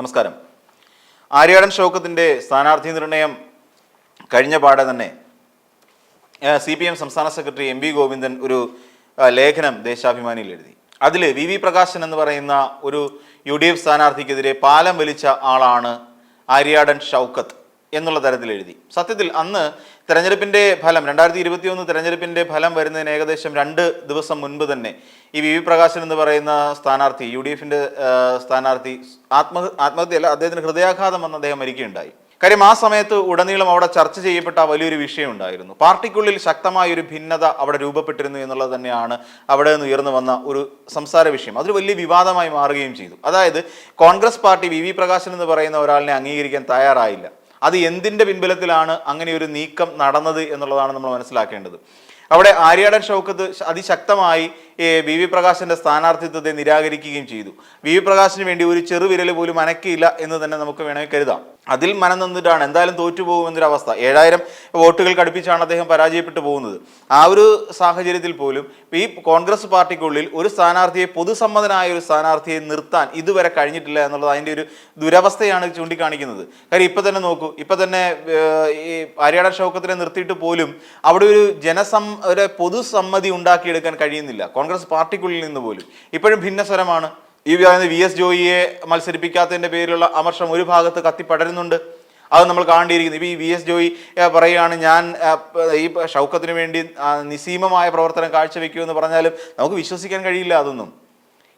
നമസ്കാരം. ആര്യാടൻ ഷൗക്കത്തിന്റെ സ്ഥാനാർത്ഥി നിർണയം കഴിഞ്ഞ പാടെ തന്നെ സി പി എം സംസ്ഥാന സെക്രട്ടറി എം വി ഗോവിന്ദൻ ഒരു ലേഖനം ദേശാഭിമാനിയിൽ എഴുതി. അതിൽ വി വി പ്രകാശൻ എന്ന് പറയുന്ന ഒരു യു ഡി എഫ് സ്ഥാനാർത്ഥിക്കെതിരെ പാലം വലിച്ച ആളാണ് ആര്യാടൻ ഷൗക്കത്ത് എന്നുള്ള തരത്തിൽ എഴുതി. സത്യത്തിൽ അന്ന് തെരഞ്ഞെടുപ്പിന്റെ ഫലം രണ്ടായിരത്തി ഇരുപത്തി ഒന്ന് ഫലം വരുന്നതിന് ഏകദേശം രണ്ട് ദിവസം മുൻപ് തന്നെ ഈ വി വി പ്രകാശൻ എന്ന് പറയുന്ന സ്ഥാനാർത്ഥി യു ഡി എഫിന്റെ സ്ഥാനാർത്ഥി ആത്മ ആത്മഹത്യയല്ല അദ്ദേഹത്തിന് ഹൃദയാഘാതം വന്ന് അദ്ദേഹം മരിക്കുകയുണ്ടായി. കാര്യം ആ സമയത്ത് ഉടനീളം അവിടെ ചർച്ച ചെയ്യപ്പെട്ട വലിയൊരു വിഷയം ഉണ്ടായിരുന്നു. പാർട്ടിക്കുള്ളിൽ ശക്തമായ ഒരു ഭിന്നത അവിടെ രൂപപ്പെട്ടിരുന്നു എന്നുള്ളത് തന്നെയാണ് അവിടെ നിന്ന് ഉയർന്നു വന്ന ഒരു സംസാര വിഷയം. അതൊരു വലിയ വിവാദമായി മാറുകയും ചെയ്തു. അതായത് Congress party V V Prakashan എന്ന് പറയുന്ന ഒരാളിനെ അംഗീകരിക്കാൻ തയ്യാറായില്ല. അത് എന്തിന്റെ പിൻബലത്തിലാണ് അങ്ങനെ ഒരു നീക്കം നടന്നത് എന്നുള്ളതാണ് നമ്മൾ മനസ്സിലാക്കേണ്ടത്. അവിടെ ആര്യാടൻ ഷൗക്കത്ത് അതിശക്തമായി വി വി പ്രകാശിന്റെ സ്ഥാനാർത്ഥിത്വത്തെ നിരാകരിക്കുകയും ചെയ്തു. വി വി പ്രകാശിന് വേണ്ടി ഒരു ചെറുവിരൽ പോലും അനക്കിയില്ല എന്ന് തന്നെ നമുക്ക് വേണമെങ്കിൽ കരുതാം. അതിൽ മനം നിന്നിട്ടാണ് എന്തായാലും തോറ്റുപോകും എന്നൊരു അവസ്ഥ ഏഴായിരം വോട്ടുകൾ കടുപ്പിച്ചാണ് അദ്ദേഹം പരാജയപ്പെട്ടു പോകുന്നത്. ആ ഒരു സാഹചര്യത്തിൽ പോലും ഈ കോൺഗ്രസ് പാർട്ടിക്കുള്ളിൽ ഒരു സ്ഥാനാർത്ഥിയെ പൊതുസമ്മതനായ ഒരു സ്ഥാനാർത്ഥിയെ നിർത്താൻ ഇതുവരെ കഴിഞ്ഞിട്ടില്ല എന്നുള്ളത് അതിന്റെ ഒരു ദുരവസ്ഥയാണ് ചൂണ്ടിക്കാണിക്കുന്നത്. കാര്യം ഇപ്പം തന്നെ നോക്കൂ ഇപ്പം തന്നെ ഈ ആര്യാട ഷൗക്കത്തിനെ നിർത്തിയിട്ട് പോലും അവിടെ ഒരു ജനസം ഒരു പൊതുസമ്മതി ഉണ്ടാക്കിയെടുക്കാൻ കഴിയുന്നില്ല. കോൺഗ്രസ് പാർട്ടിക്കുള്ളിൽ നിന്ന് പോലും. ഇപ്പോഴും ഭിന്നസ്വരമാണ് ഈ പറയുന്ന വി എസ് ജോയിയെ മത്സരിപ്പിക്കാത്തതിന്റെ പേരിലുള്ള അമർഷം ഒരു ഭാഗത്ത് കത്തിപ്പടരുന്നുണ്ട്. അത് നമ്മൾ കാണേണ്ടിയിരിക്കുന്നു. ഇപ്പോൾ ഈ വി എസ് ജോയി പറയുകയാണ് ഞാൻ ഈ ഷൗക്കത്തിന് വേണ്ടി നിസീമമായ പ്രവർത്തനം കാഴ്ചവെക്കുമെന്ന് പറഞ്ഞാലും നമുക്ക് വിശ്വസിക്കാൻ കഴിയില്ല അതൊന്നും.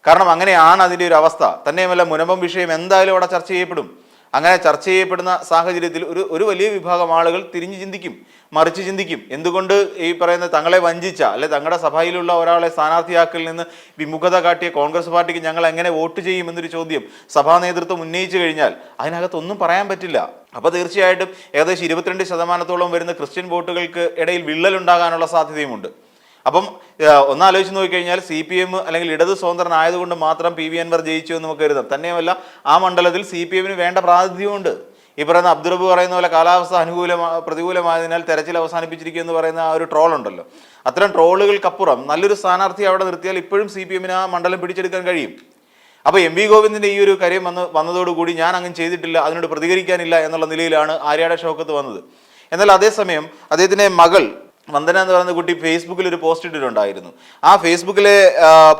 കാരണം അങ്ങനെയാണ് അതിന്റെ ഒരു അവസ്ഥ. തന്നെയുമല്ല മുനമ്പം വിഷയം എന്തായാലും അവിടെ ചർച്ച ചെയ്യപ്പെടും. അങ്ങനെ ചർച്ച ചെയ്യപ്പെടുന്ന സാഹചര്യത്തിൽ ഒരു ഒരു വലിയ വിഭാഗം ആളുകൾ തിരിഞ്ഞു ചിന്തിക്കും മറിച്ച് ചിന്തിക്കും. എന്തുകൊണ്ട് ഈ പറയുന്ന തങ്ങളെ വഞ്ചിച്ച അല്ലെ തങ്ങളുടെ സഭയിലുള്ള ഒരാളെ സ്ഥാനാർത്ഥിയാക്കൽ നിന്ന് വിമുഖത കാട്ടിയ കോൺഗ്രസ് പാർട്ടിക്ക് ഞങ്ങൾ എങ്ങനെ വോട്ട് ചെയ്യും എന്നൊരു ചോദ്യം സഭാ നേതൃത്വം ഉന്നയിച്ചു കഴിഞ്ഞാൽ അതിനകത്തൊന്നും പറയാൻ പറ്റില്ല. അപ്പോൾ തീർച്ചയായിട്ടും ഏകദേശം ഇരുപത്തിരണ്ട് ശതമാനത്തോളം വരുന്ന ക്രിസ്ത്യൻ വോട്ടുകൾക്ക് ഇടയിൽ വിള്ളലുണ്ടാകാനുള്ള സാധ്യതയുമുണ്ട്. അപ്പം ഒന്നാലോചിച്ച് നോക്കിക്കഴിഞ്ഞാൽ സി പി എം അല്ലെങ്കിൽ ഇടത് സ്വതന്ത്രനായതുകൊണ്ട് മാത്രം പി വി അൻവർ ജയിച്ചു എന്ന് നമുക്ക് കരുതാം. തന്നെയുമല്ല ആ മണ്ഡലത്തിൽ സി പി എമ്മിന് വേണ്ട പ്രാതിനിധ്യമുണ്ട്. ഈ പറയുന്ന അബ്ദുറബ് പറയുന്ന പോലെ കാലാവസ്ഥ അനുകൂലമാ പ്രതികൂലമായതിനാൽ തെരച്ചിൽ അവസാനിപ്പിച്ചിരിക്കുക എന്ന് പറയുന്ന ആ ഒരു ട്രോൾ ഉണ്ടല്ലോ. അത്തരം ട്രോളുകൾക്കപ്പുറം നല്ലൊരു സ്ഥാനാർത്ഥി അവിടെ നിർത്തിയാൽ ഇപ്പോഴും സി പി എമ്മിന് ആ മണ്ഡലം പിടിച്ചെടുക്കാൻ കഴിയും. അപ്പോൾ എം വി ഗോവിന്ദിന്റെ ഈ ഒരു കാര്യം വന്ന് വന്നതോടുകൂടി ഞാൻ അങ്ങനെ ചെയ്തിട്ടില്ല അതിനോട് പ്രതികരിക്കാനില്ല എന്നുള്ള നിലയിലാണ് ആര്യാട ഷോക്കത്ത് വന്നത്. എന്നാൽ അതേസമയം അദ്ദേഹത്തിന്റെ മകൾ വന്ദന എന്ന് പറയുന്ന കുട്ടി ഫേസ്ബുക്കിൽ ഒരു പോസ്റ്റ് ഇട്ടിട്ടുണ്ടായിരുന്നു. ആ ഫേസ്ബുക്കിലെ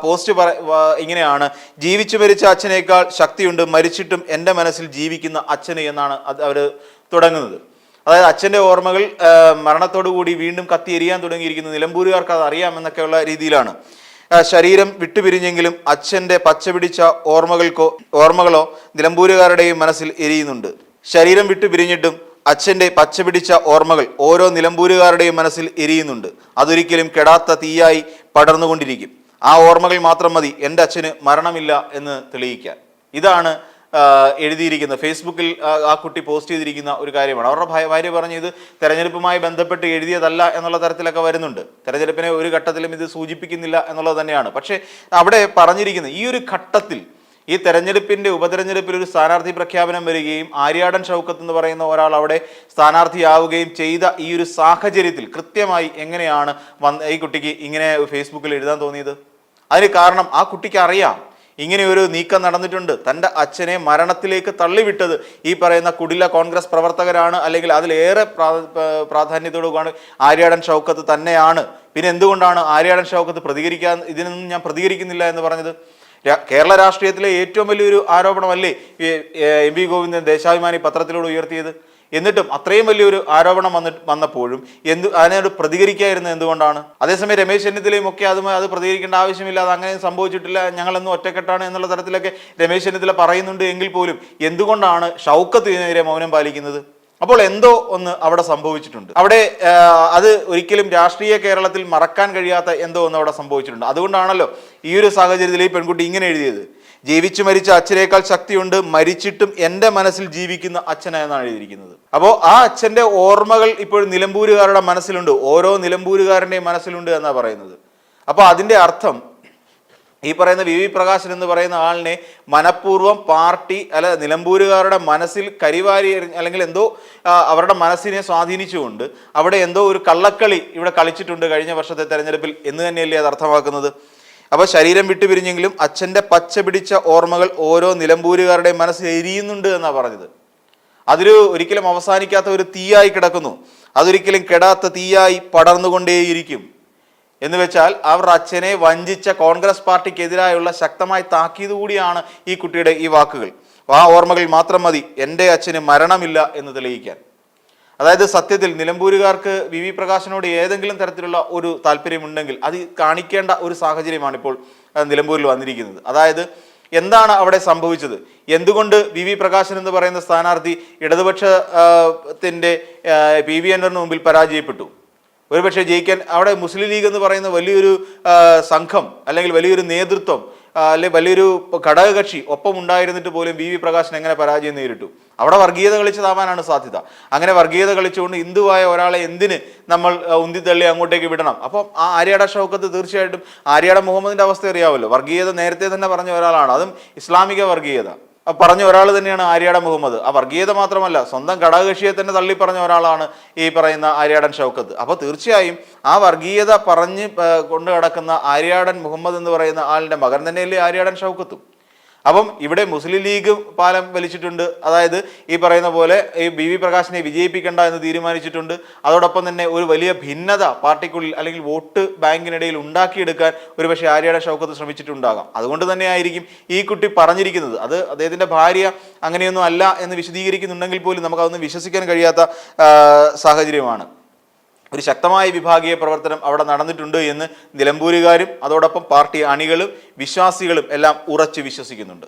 പോസ്റ്റ് ഇങ്ങനെയാണ്. ജീവിച്ചു മരിച്ച അച്ഛനേക്കാൾ ശക്തിയുണ്ട് മരിച്ചിട്ടും എന്റെ മനസ്സിൽ ജീവിക്കുന്ന അച്ഛന് എന്നാണ് അവർ തുടങ്ങുന്നത്. അതായത് അച്ഛന്റെ ഓർമ്മകൾ മരണത്തോടുകൂടി വീണ്ടും കത്തി എരിയാൻ തുടങ്ങിയിരിക്കുന്നു. നിലമ്പൂരുകാർക്ക് അത് അറിയാമെന്നൊക്കെയുള്ള രീതിയിലാണ്. ശരീരം വിട്ടുപിരിഞ്ഞെങ്കിലും അച്ഛന്റെ പച്ചപിടിച്ച ഓർമ്മകൾക്കോ ഓർമ്മകളോ നിലമ്പൂരുകാരുടെയും മനസ്സിൽ എരിയുന്നുണ്ട്. ശരീരം വിട്ടുപിരിഞ്ഞിട്ടും അച്ഛന്റെ പച്ചപിടിച്ച ഓർമ്മകൾ ഓരോ നിലമ്പൂരുകാരുടെയും മനസ്സിൽ എരിയുന്നുണ്ട്. അതൊരിക്കലും കെടാത്ത തീയായി പടർന്നുകൊണ്ടിരിക്കും. ആ ഓർമ്മകൾ മാത്രം മതി എന്റെ അച്ഛന് മരണമില്ല എന്ന് തെളിയിക്കാൻ. ഇതാണ് എഴുതിയിരിക്കുന്നത് ഫേസ്ബുക്കിൽ ആ, കുട്ടി പോസ്റ്റ് ചെയ്തിരിക്കുന്ന ഒരു കാര്യമാണ്. അവരുടെ ഭാര്യ പറഞ്ഞു ഇത് തെരഞ്ഞെടുപ്പുമായി ബന്ധപ്പെട്ട് എഴുതിയതല്ല എന്നുള്ള തരത്തിലൊക്കെ വരുന്നുണ്ട്. തെരഞ്ഞെടുപ്പിനെ ഒരു ഘട്ടത്തിലും ഇത് സൂചിപ്പിക്കുന്നില്ല എന്നുള്ളത് തന്നെയാണ്. പക്ഷേ അവിടെ പറഞ്ഞിരിക്കുന്നത് ഈ ഒരു ഘട്ടത്തിൽ ഈ തെരഞ്ഞെടുപ്പിന്റെ ഉപതെരഞ്ഞെടുപ്പിൽ ഒരു സ്ഥാനാർത്ഥി പ്രഖ്യാപനം വരികയും ആര്യാടൻ ഷൗക്കത്ത് എന്ന് പറയുന്ന ഒരാൾ അവിടെ സ്ഥാനാർത്ഥിയാവുകയും ചെയ്ത ഈ ഒരു സാഹചര്യത്തിൽ കൃത്യമായി എങ്ങനെയാണ് വന്ന് ഈ കുട്ടിക്ക് ഇങ്ങനെ ഫേസ്ബുക്കിൽ എഴുതാൻ തോന്നിയത്? അതിന് കാരണം ആ കുട്ടിക്ക് അറിയാം. ഇങ്ങനെ ഒരു നീക്കം നടന്നിട്ടുണ്ട്. തന്റെ അച്ഛനെ മരണത്തിലേക്ക് തള്ളിവിട്ടത് ഈ പറയുന്ന കുടില കോൺഗ്രസ് പ്രവർത്തകരാണ്. അല്ലെങ്കിൽ അതിലേറെ പ്രാ- പ- പ്രാധാന്യത്തോടുകൂടി ആര്യാടൻ ഷൗക്കത്ത് തന്നെയാണ്. പിന്നെ എന്തുകൊണ്ടാണ് ആര്യാടൻ ഷൗക്കത്ത് പ്രതികരിക്കാൻ ഇതിനൊന്നും ഞാൻ പ്രതികരിക്കുന്നില്ല എന്ന് പറഞ്ഞത്? കേരള രാഷ്ട്രീയത്തിലെ ഏറ്റവും വലിയൊരു ആരോപണമല്ലേ എം വി ഗോവിന്ദൻ ദേശാഭിമാനി പത്രത്തിലൂടെ ഉയർത്തിയത്? എന്നിട്ടും അത്രയും വലിയൊരു ആരോപണം വന്നിട്ട് വന്നപ്പോഴും എന്ത് അതിനോട് പ്രതികരിക്കാതിരുന്നത് എന്തുകൊണ്ടാണ്? അതേസമയം രമേശ് ചെന്നിത്തലയും ഒക്കെ അതുമായി അത് പ്രതികരിക്കേണ്ട ആവശ്യമില്ല അത് അങ്ങനെ സംഭവിച്ചിട്ടില്ല ഞങ്ങളെന്നും ഒറ്റക്കെട്ടാണ് എന്നുള്ള തരത്തിലൊക്കെ രമേശ് ചെന്നിത്തല പറയുന്നുണ്ട് എങ്കിൽ പോലും എന്തുകൊണ്ടാണ് ഷൗക്കത്തിനെതിരെ മൗനം പാലിക്കുന്നത്? അപ്പോൾ എന്തോ ഒന്ന് അവിടെ സംഭവിച്ചിട്ടുണ്ട്. അവിടെ അത് ഒരിക്കലും രാഷ്ട്രീയ കേരളത്തിൽ മറക്കാൻ കഴിയാത്ത എന്തോ ഒന്ന് അവിടെ സംഭവിച്ചിട്ടുണ്ട്. അതുകൊണ്ടാണല്ലോ ഈ ഒരു സാഹചര്യത്തിൽ ഈ പെൺകുട്ടി ഇങ്ങനെ എഴുതിയത്. ജീവിച്ചു മരിച്ച അച്ഛനേക്കാൾ ശക്തിയുണ്ട് മരിച്ചിട്ടും എന്റെ മനസ്സിൽ ജീവിക്കുന്ന അച്ഛന എന്നാണ് എഴുതിയിരിക്കുന്നത്. അപ്പോൾ ആ അച്ഛന്റെ ഓർമ്മകൾ ഇപ്പോൾ നിലമ്പൂരുകാരുടെ മനസ്സിലുണ്ട്. ഓരോ നിലമ്പൂരുകാരന്റെയും മനസ്സിലുണ്ട് എന്നാണ് പറയുന്നത്. അപ്പോൾ അതിന്റെ അർത്ഥം ഈ പറയുന്ന വി വി പ്രകാശൻ എന്ന് പറയുന്ന ആളിനെ മനഃപൂർവം പാർട്ടി അല്ല നിലമ്പൂരുകാരുടെ മനസ്സിൽ കരിവാരി അല്ലെങ്കിൽ എന്തോ അവരുടെ മനസ്സിനെ സ്വാധീനിച്ചുകൊണ്ട് അവിടെ എന്തോ ഒരു കള്ളക്കളി ഇവിടെ കളിച്ചിട്ടുണ്ട് കഴിഞ്ഞ വർഷത്തെ തെരഞ്ഞെടുപ്പിൽ എന്ന് തന്നെയല്ലേ അത് അർത്ഥമാക്കുന്നത്? അപ്പോൾ ശരീരം വിട്ടുപിരിഞ്ഞെങ്കിലും അച്ഛന്റെ പച്ച പിടിച്ച ഓർമ്മകൾ ഓരോ നിലമ്പൂരുകാരുടെയും മനസ്സിൽ എരിയുന്നുണ്ട് എന്നാണ് പറഞ്ഞത്. അതൊരു ഒരിക്കലും അവസാനിക്കാത്ത ഒരു തീയായി കിടക്കുന്നു. അതൊരിക്കലും കെടാത്ത തീയായി പടർന്നുകൊണ്ടേയിരിക്കും. എന്ന് വെച്ചാൽ അവർ അച്ഛനെ വഞ്ചിച്ച കോൺഗ്രസ് പാർട്ടിക്കെതിരായുള്ള ശക്തമായ താക്കീത് കൂടിയാണ് ഈ കുട്ടിയുടെ ഈ വാക്കുകൾ. ആ ഓർമ്മകൾ മാത്രം മതി. എന്റെ അച്ഛന് മരണമില്ല എന്ന് തെളിയിക്കാൻ. അതായത് സത്യത്തിൽ നിലമ്പൂരുകാർക്ക് വി വി പ്രകാശിനോട് ഏതെങ്കിലും തരത്തിലുള്ള ഒരു താല്പര്യമുണ്ടെങ്കിൽ അത് കാണിക്കേണ്ട ഒരു സാഹചര്യമാണ് ഇപ്പോൾ നിലമ്പൂരിൽ വന്നിരിക്കുന്നത്. അതായത് എന്താണ് അവിടെ സംഭവിച്ചത്? എന്തുകൊണ്ട് വി വി പ്രകാശൻ എന്ന് പറയുന്ന സ്ഥാനാർത്ഥി ഇടതുപക്ഷത്തിന്റെ പി വി അൻവറിന് മുമ്പിൽ പരാജയപ്പെട്ടു? ഒരുപക്ഷെ ജയിക്കാൻ അവിടെ മുസ്ലിം ലീഗ് എന്ന് പറയുന്ന വലിയൊരു സംഘം അല്ലെങ്കിൽ വലിയൊരു നേതൃത്വം അല്ലെ വലിയൊരു ഘടകകക്ഷി ഒപ്പം ഉണ്ടായിരുന്നിട്ട് പോലും വി വി പ്രകാശൻ എങ്ങനെ പരാജയം നേരിട്ടു? അവിടെ വർഗീയത കളിച്ചതാവാനാണ് സാധ്യത. അങ്ങനെ വർഗീയത കളിച്ചുകൊണ്ട് ഹിന്ദുവായ ഒരാളെ എന്തിന് നമ്മൾ ഉന്തിത്തള്ളി അങ്ങോട്ടേക്ക് വിടണം? അപ്പം ആ ആര്യാട ഷൗക്കത്ത് തീർച്ചയായിട്ടും ആര്യാട മുഹമ്മദിന്റെ അവസ്ഥ അറിയാമല്ലോ. വർഗീയത നേരത്തെ തന്നെ പറഞ്ഞ ഒരാളാണ്. അതും ഇസ്ലാമിക വർഗീയത. പറഞ്ഞ ഒരാൾ തന്നെയാണ് ആര്യാടൻ മുഹമ്മദ്. ആ വർഗീയത മാത്രമല്ല സ്വന്തം ഘടകകക്ഷിയെ തന്നെ തള്ളി പറഞ്ഞ ഒരാളാണ് ഈ പറയുന്ന ആര്യാടൻ ഷൗക്കത്ത്. അപ്പോൾ തീർച്ചയായും ആ വർഗീയത പറഞ്ഞ് കൊണ്ടു കിടക്കുന്ന ആര്യാടൻ മുഹമ്മദ് എന്ന് പറയുന്ന ആളിന്റെ മകൻ തന്നെയല്ലേ ആര്യാടൻ ഷൗക്കത്തും? അപ്പം ഇവിടെ മുസ്ലിം ലീഗ് പാലം വലിച്ചിട്ടുണ്ട്. അതായത് ഈ പറയുന്ന പോലെ ഈ ബി വി പ്രകാശിനെ വിജയിപ്പിക്കേണ്ട എന്ന് തീരുമാനിച്ചിട്ടുണ്ട്. അതോടൊപ്പം തന്നെ ഒരു വലിയ ഭിന്നത പാർട്ടിക്കുള്ളിൽ അല്ലെങ്കിൽ വോട്ട് ബാങ്കിനിടയിൽ ഉണ്ടാക്കിയെടുക്കാൻ ഒരുപക്ഷെ ആര്യയുടെ ഷൗക്കത്ത് ശ്രമിച്ചിട്ടുണ്ടാകാം. അതുകൊണ്ട് തന്നെ ആയിരിക്കും ഈ കുട്ടി പറഞ്ഞിരിക്കുന്നത്. അത് അദ്ദേഹത്തിന്റെ ഭാര്യ അങ്ങനെയൊന്നും അല്ല എന്ന് വിശദീകരിക്കുന്നുണ്ടെങ്കിൽ പോലും നമുക്ക് അതൊന്നും വിശ്വസിക്കാൻ കഴിയാത്ത സാഹചര്യമാണ്. ഒരു ശക്തമായ വിഭാഗീയ പ്രവർത്തനം അവിടെ നടന്നിട്ടുണ്ട് എന്ന് നിലമ്പൂരുകാരും അതോടൊപ്പം പാർട്ടി അണികളും വിശ്വാസികളും എല്ലാം ഉറച്ചു വിശ്വസിക്കുന്നുണ്ട്.